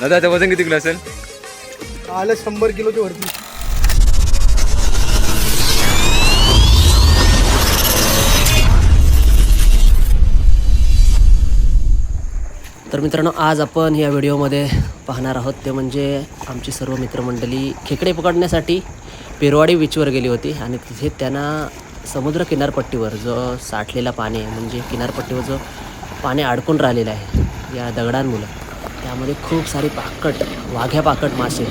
दादा आता वजन किती किलो असेल? आलं शंभर किलोच्या वरती. तर मित्रांनो आज आपण या व्हिडिओमध्ये पाहणार आहोत ते म्हणजे आमची सर्व मित्रमंडळी खेकडे पकडण्यासाठी पेरवाडी बीचवर गेली होती आणि तिथे त्यांना समुद्र किनारपट्टीवर जो साठलेला पाणी आहे म्हणजे किनारपट्टीवर जो पाणी अडकून राहिलेलं आहे या दगडांमुळं. त्यामध्ये खूप सारे पाकट वाघ्या पाकट मासे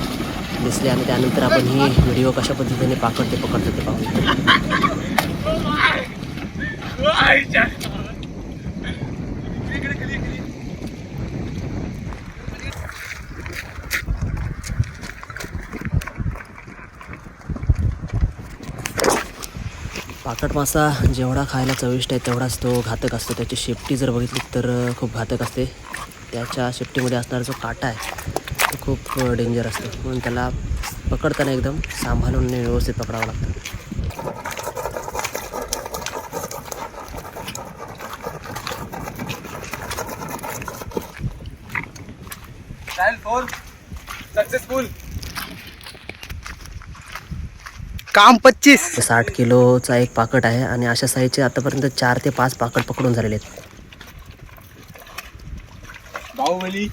दिसले आणि त्यानंतर आपण ही व्हिडिओ कशा पद्धतीने पाकट ते पकडतो ते पाहू. पाकट मासा जेवढा खायला चविष्ट आहे तेवढाच तो घातक असतो. त्याची शेपटी जर बघितली तर खूप घातक असते. त्याच्या शेपटीमध्ये असणारा जो काटा आहे तो खूप डेंजर असतो. म्हणून त्याला पकडताना एकदम सांभाळून व्यवस्थित पकडावं लागतं. सक्सेसफुल काम पच्चीस. साठ किलोचा एक पाकट आहे आणि अशा साईजचे आतापर्यंत चार ते पाच पाकट पकडून झालेले आहेत. बाहुबली.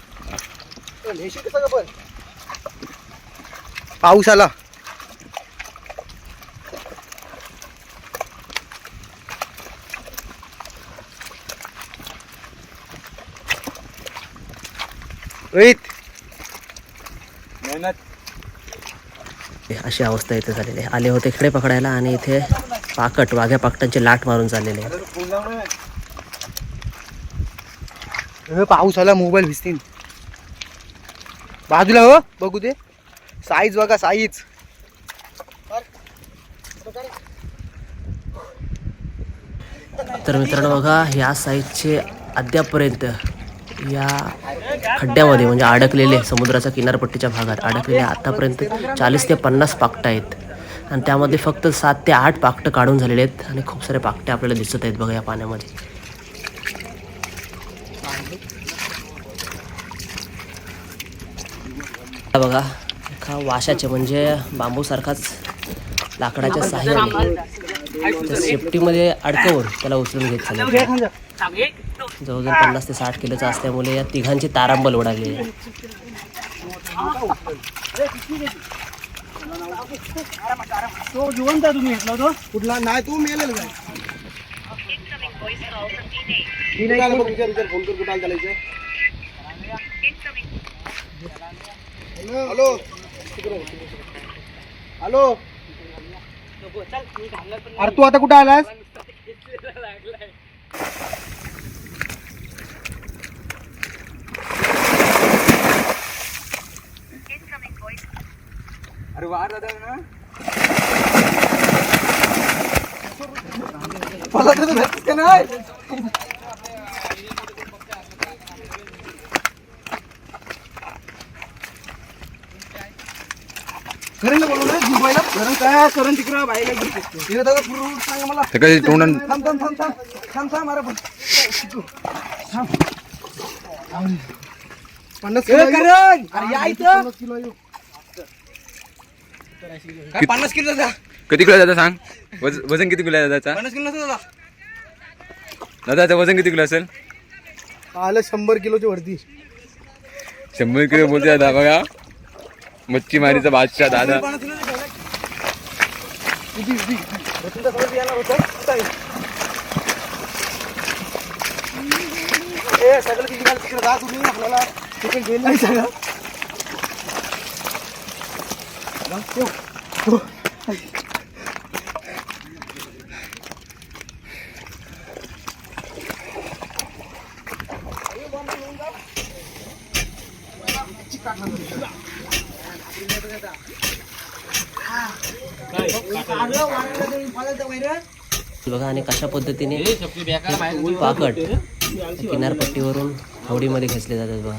पाऊस आला. रोहित. मेहनत. अशी अवस्था इथे झालेली आहे. आले होते खेकडे पकडायला आणि इथे पाकट वाघ्या पाकटांची लाट मारून चाललेले आहे. पाऊस आला मोबाईल भिजतील बाजूला हो बघू दे. साईज बघा साईज. तर मित्रांनो बघा या साईजचे अद्यापपर्यंत या खड्ड्यामध्ये म्हणजे अडकलेले समुद्राच्या किनारपट्टीच्या भागात अडकलेले आतापर्यंत चाळीस ते पन्नास पाकटं आहेत. आणि त्यामध्ये फक्त सात ते आठ पाकटं काढून झालेले आहेत आणि खूप सारे पाकटे आपल्याला दिसत आहेत बघा या पाण्यामध्ये. बघा एका वाशाचे म्हणजे बांबूसारखाच लाकडाच्या साह्याने. त्या सेफ्टीमध्ये अडकवून त्याला उचलून घेत चालले जवळजवळ पन्नास ते साठ किलोचा असल्यामुळे या तिघांची तारांबल उडाली. आहे तो जिवंत आहे तुम्ही घेतला तो कुठला नाही तू मेलेला काय मी नाही विचार विचार फोन कर कुठं आलं हॅलो. हॅलो. अरे तू आता कुठं आलास अरे वार दादा ना मला तर धरतीस का नाही करण काय करण तिकडं बाईला घेऊन शकतो तिकडे दादा पूर्ण सांग मला सकाळी तोंडान थांब थांब थांब थांब थांब थांब अरे पण थांब. पन्नास किलो. अरे या इथं. पन्नास किलो येऊ. काय पन्नास किलो दादा किती किलो आहे दादा सांग? वज- वजन किती किलो आहे दादाचा? पन्नास किलो नसतं दादा. दादाचं वजन किती किलो असेल? आलं शंभर किलोच्या वरती. शंभर किलो बोलते दादा बघा. मच्छीमारीचा बादशाह दादा. किती किती रतनचा समज येणार होता. कुठं आहे? ए सगळं तिकडे तिकडे जा तुम्ही. आपल्याला तिकडे गेलं. नाही सगळं जा, ठेव. हो. बघा आणि कशा पद्धतीने हे पाकट किनारपट्टीवरून होडीमध्ये खेचले जातात बघा.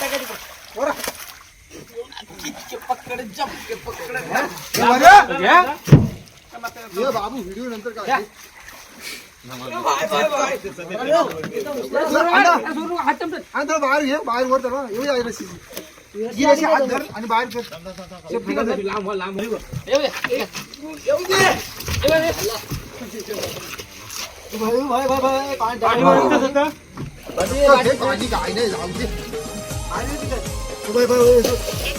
हे बरं. ये बाबू व्हिडिओ नंतर काय बाहेर घे बाहेर वर त्याला एवढी आहे रशी ही हात धर आणि बाहेर कर धर. भाई, भाई, भाई, भाई, पाणी टाक. घे, काळजी काय नाही जाऊ दे. भाई, भाई, भाई,